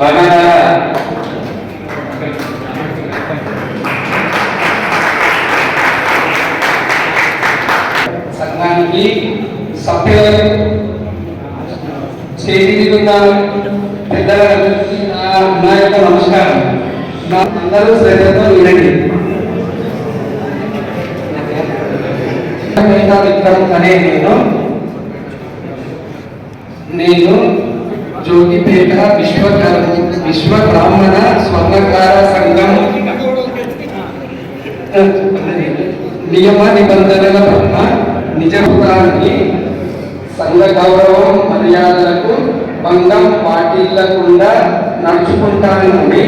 స్వర్ణకార సంఘానికి సభ్యులు చేతిగా పెద్దలందరికీ నా యొక్క నమస్కారం. నా అందరూ శ్రద్ధతో వినండి. విక్రమ్ అనే నేను. నేను జోగిపేట విశ్వ విశ్వ బ్రాహ్మణ స్వర్ణకార సంఘం. నియమ నిబంధనల పట్ల నిజభూతానికి సంఘ గౌరవం మర్యాదలకు భంగం పాటిల్లకుండా నడుచుకుంటానని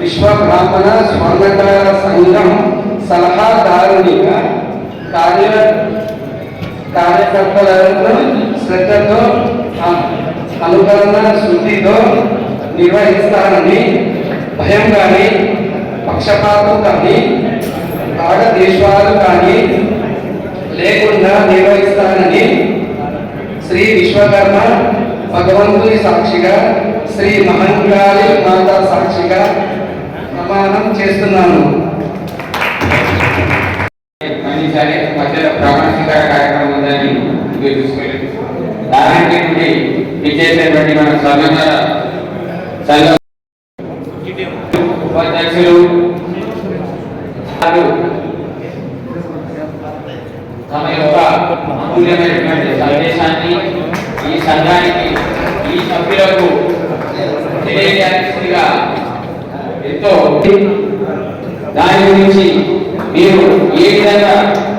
విశ్వ బ్రాహ్మణ స్వర్ణకార సంఘం సలహాదారునిగా కార్య కార్యకర్తలను శ్రద్ధతో అనుకరణ శుద్ధితో నిర్వహిస్తానని భయం కానీ పక్షపాతం కానీ రాగద్వేషాలు కానీ లేకుండా నిర్వహిస్తానని శ్రీ విశ్వకర్మ భగవంతుని సాక్షిగా శ్రీ మహంకాళి మాత సాక్షిగా ప్రమాణం చేస్తున్నాను. మధ్యలో ప్రమాణ స్వీకార కార్యక్రమం ఉందని చూసుకోలేదు. దానికి నుండి మన స్వర్ణకార సంఘం ఉపాధ్యక్షులు తమ యొక్క అమూల్యమైనటువంటి సందేశాన్ని ఈ సంఘానికి ఈ సభ్యులకు తెలియజేయాల్సిందిగా ఎంతో దాని గురించి మీరు ఏ విధంగా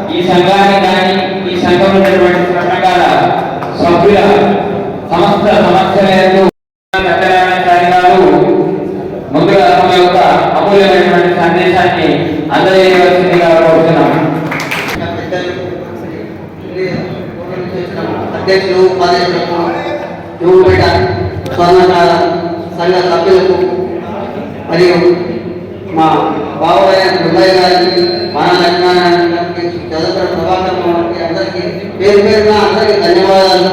ఈ సంఘాన్ని కానీ ఈ సంఘం ఉన్నటువంటి స్వర్ణకార సభ్యుల సమస్త సమస్యలకు గారు ముందుగా తమ యొక్క అమూల్యమైనటువంటి సందేశాన్ని అందజేయవలసిందిగా కోరుతున్నాం. అధ్యక్షులు ఉపాధ్యక్షులకు యువపేట స్వర్ణకార సంఘ సభ్యులకు మరియు మా బాబాయ్ హృదయ గారికి మన లక్ష్మీనారాయణ గారికి చదువుకున్న ప్రభాకర్ అందరికీ పేరు పేరున అందరికీ ధన్యవాదాలు.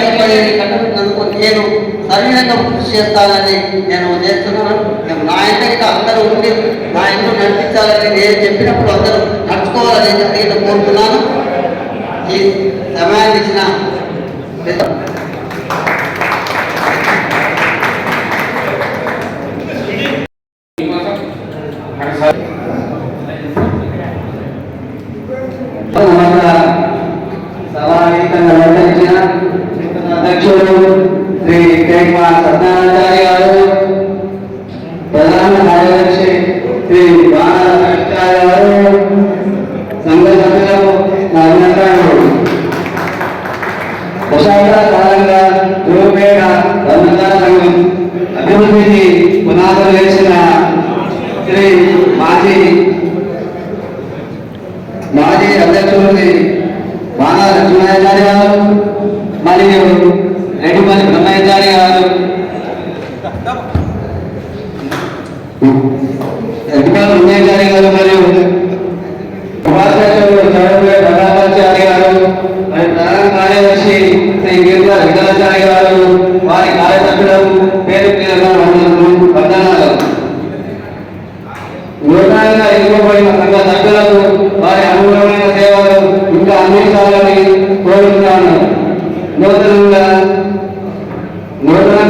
నాకు కట్టబెట్టినందుకు నేను సరైన కృషి చేస్తానని నేను చేస్తున్నాను. నేను నా ఇంటికి అందరూ ఉండి నా ఇంట్లో నడిపించాలని నేను చెప్పినప్పుడు అందరూ నడుచుకోవాలని నేను కోరుతున్నాను. ఈ సమయాన్ని ఇచ్చిన es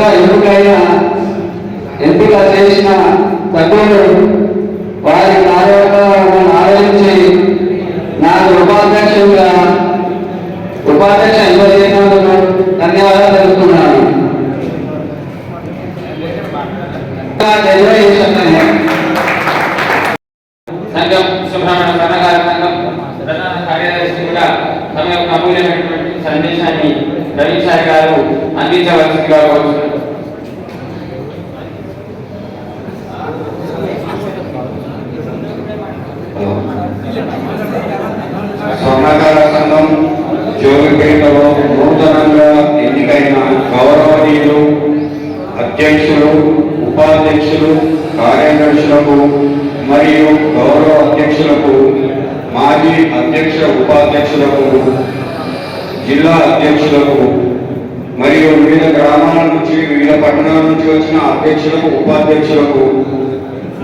నూతనంగా ఎన్నికైన ఎంపిక చేసిన సభ్యులు వారి కార్యకలాపాలను ఆలోచించి నాకు ఉపాధ్యక్షులుగా ఉపాధ్యక్ష ఎంపిక ధన్యవాదాలు తెలుపుతున్నాను. సంఘం సుబ్రహ్మణ్య సంఘం ప్రధాన తమ యొక్క అమూల్యమైనటువంటి సందేశాన్ని రవిచారి గారు అందించవలసిందిగా కోరుతున్నాను స్వర్ణకార సంఘం జోగిపేటలో నూతనంగా ఎన్నికైన గౌరవనీయులు అధ్యక్షులు అధ్యక్షులు కార్యదర్శులకు మరియు గౌరవ అధ్యక్షులకు మాజీ అధ్యక్ష ఉపాధ్యక్షులకు జిల్లా అధ్యక్షులకు మరియు వివిధ గ్రామాల నుంచి వివిధ పట్టణాల నుంచి వచ్చిన అధ్యక్షులకు ఉపాధ్యక్షులకు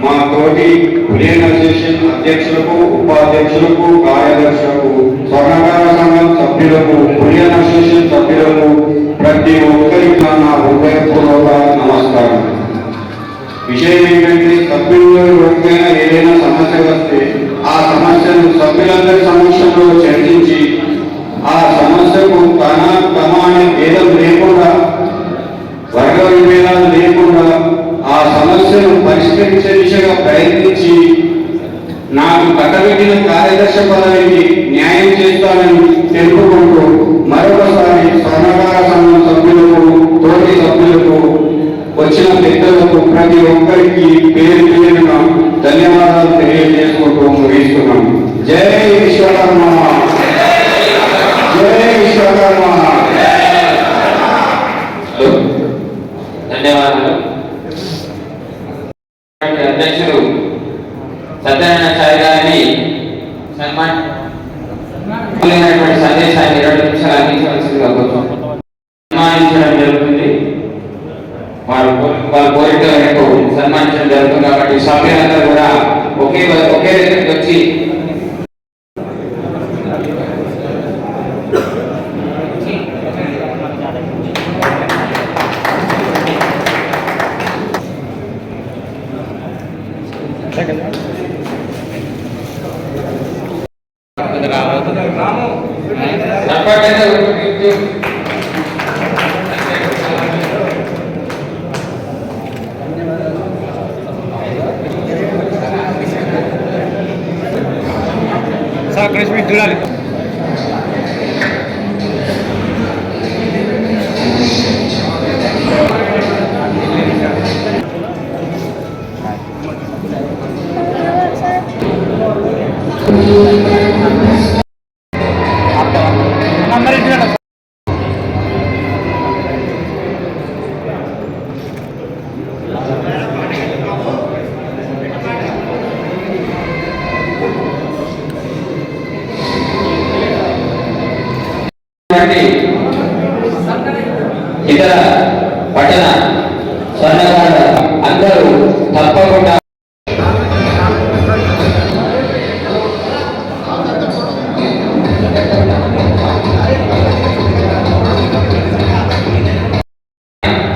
మా తోటి ఉదయం అసోసియేషన్ అధ్యక్షులకు ఉపాధ్యక్షులకు కార్యదర్శులకు స్వర్ణకార సంఘం సభ్యులకు కులియన్ అసోసియేషన్ సభ్యులకు ప్రతి ఒక్కరికి నా హృదయపూర్వక నమస్కారం. విషయం ఏంటంటే సభ్యుల్లో ఎవరికైనా ఏదైనా సమస్య వస్తే ఆ సమస్యను సభ్యులందరి సమక్షంలో చర్చించి ఆ సమస్యకు తన తమ అనే భేదం లేకుండా వర్గ విభేదాలు లేకుండా ఆ సమస్యను పరిష్కరించే దిశగా ప్రయత్నించి నాకు కట్టబెట్టిన కార్యదర్శి పదవికి న్యాయం చేస్తానని తెలుపుకుంటూ మరొకసారి స్వర్ణకార సంఘం సభ్యులకు తోటి సభ్యులకు వచ్చిన పెద్దలకు ప్రతి ఒక్కరికి పేరు పేరున ధన్యవాదాలు తెలియజేసుకుంటూ ముగిస్తున్నాం జై విశ్వకర్మ జై విశ్వకర్మ ధన్యవాదాలు అధ్యక్షుడు సత్యనారాయణ చారి గారిని సన్మాన్ సందేశాన్ని రెండు నిమిషాలు అందించవలసిందిగా కోరుతున్నాం సన్మానించడం జరుగుతుంది వారు వారు కోరిక మేరకు సన్మానించడం జరుగుతుంది కాబట్టి సభ్యులందరూ కూడా ఒకే ఒకే దగ్గరికి వచ్చి తప్పకుండా వంటి ఇతర పట్టణ స్వర్ణకారుల అందరూ తప్పకుండా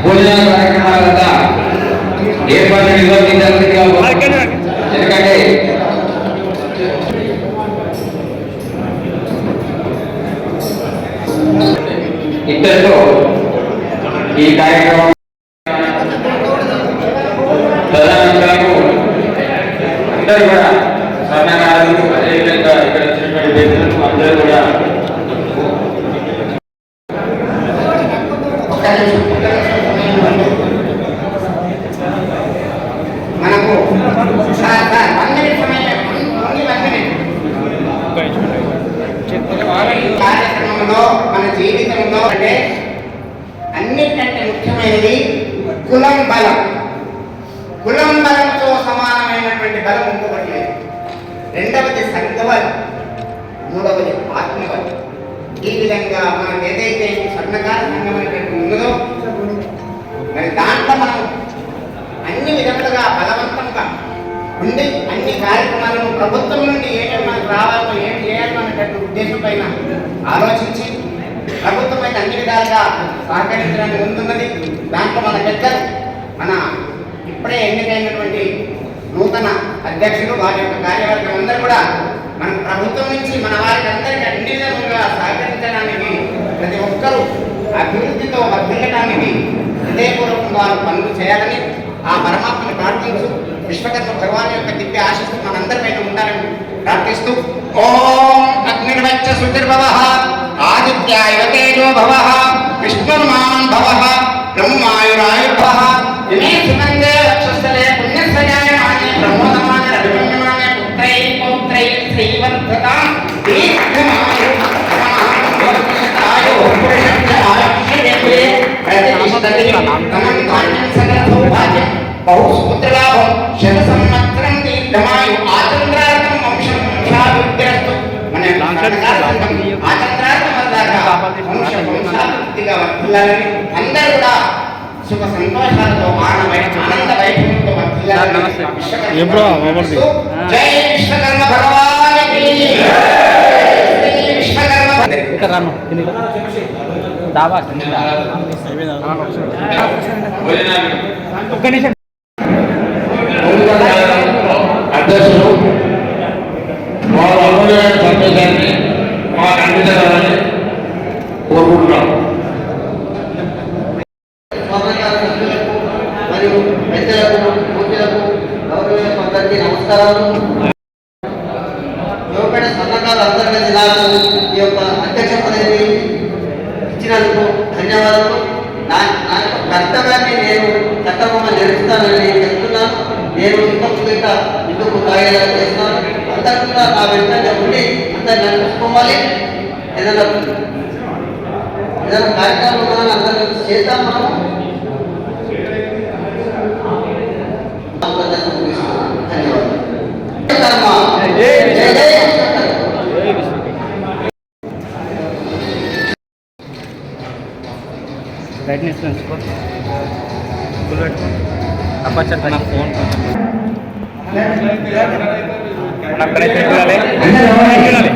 భోజన కార్యక్రమాల అందరూ కూడా అదేవిధంగా ఇక్కడ వచ్చినటువంటి వ్యక్తులు అందరూ కూడా మనకు వన్ మినిట్ సమయం ఓన్లీ వన్ మినిట్ కార్యక్రమంలో మన జీవితంలో అంటే అన్నిటికంటే ముఖ్యమైనది కులం బలం. కులం బలం ఇంకొకటి లేదు. రెండవది సంఘబలం మూడవది ఆత్మబలం ఈ విధంగా మనం ఏదైతే స్వర్ణకాల స్వర్ణకార సంఘం అనేటువంటి ఉన్నదో మరి దాంట్లో మనం అన్ని విధములుగా బలవంతంగా ఉండి అన్ని కార్యక్రమాలను ప్రభుత్వం నుండి ఏమేమి మనకు రావాలో ఏం చేయాలో అనేటువంటి ఉద్దేశం పైన ఆలోచించి ప్రభుత్వం అయితే అన్ని విధాలుగా సహకరించడానికి ముందున్నది. దాంట్లో మన పెద్దలు మన ఇప్పుడే ఎన్నికైనటువంటి నూతన అధ్యక్షులు వారి యొక్క కార్యవర్గం అందరూ కూడా మన ప్రభుత్వం నుంచి మన వారికి అందరికీ అన్ని విధములుగా సహకరించడానికి ప్రతి ఒక్కరూ అభివృద్ధితో వర్ధిల్లడానికి హృదయపూర్వకంగా వారు పనులు చేయాలని ఆ పరమాత్మను ప్రార్థించు. విశ్వకర్మ భగవాన్ యొక్క దివ్య ఆశిస్తూ మనందరిపైన ఉండాలని ప్రార్థిస్తూ ఓం అగ్నిర్వచ్చ సుతిర్భవ ఆదిత్యాయ తేజో భవ విష్ణుర్మాన్ భవ బ్రహ్మాయురాయుర్భవ ఇమే సుగంధే శత సంవత్సరం దీర్ఘమాయు ఆచంద్రార్థం వంశం వంశాభివృద్ధిరస్తు మన ఆచంద్రార్థం వంశ వంశాభివృద్ధిగా అందరూ కూడా సుఖ జై విశ్వకర్మ ఒక్క నిమిషం. అధ్యక్షులు వారు అమూల్యమైన సందేశాన్ని మాకు అందించాలని కోరుకుంటున్నాం. మరియు పెద్దలకు పూజలకు అందరికీ నమస్కారాలు. యువపేట స్వర్ణకార అంతర్గత నాకు ఈ యొక్క అధ్యక్ష పదవి ఇచ్చినందుకు ధన్యవాదాలు. నా నా యొక్క కర్తవ్యాన్ని నేను చట్టబొమ్మ నిర్వహిస్తానని చెప్తున్నాను. నేను ఇంకా తాగేలా చేస్తాను అందరూ కూడా నా వెంటనే ఉండి అందరు నడుచుకోవాలి ఏదైనా ఏదైనా కార్యక్రమం ఉందని అందరూ చేద్దాం మనం ధన్యవాదాలు జై జై బ్రైట్నెస్ పెంచుకో ఫుల్ పెట్టుకో. అప్పచ్చ నా ఫోన్ కొంచెం. అక్కడైతే చూడాలి చూడాలి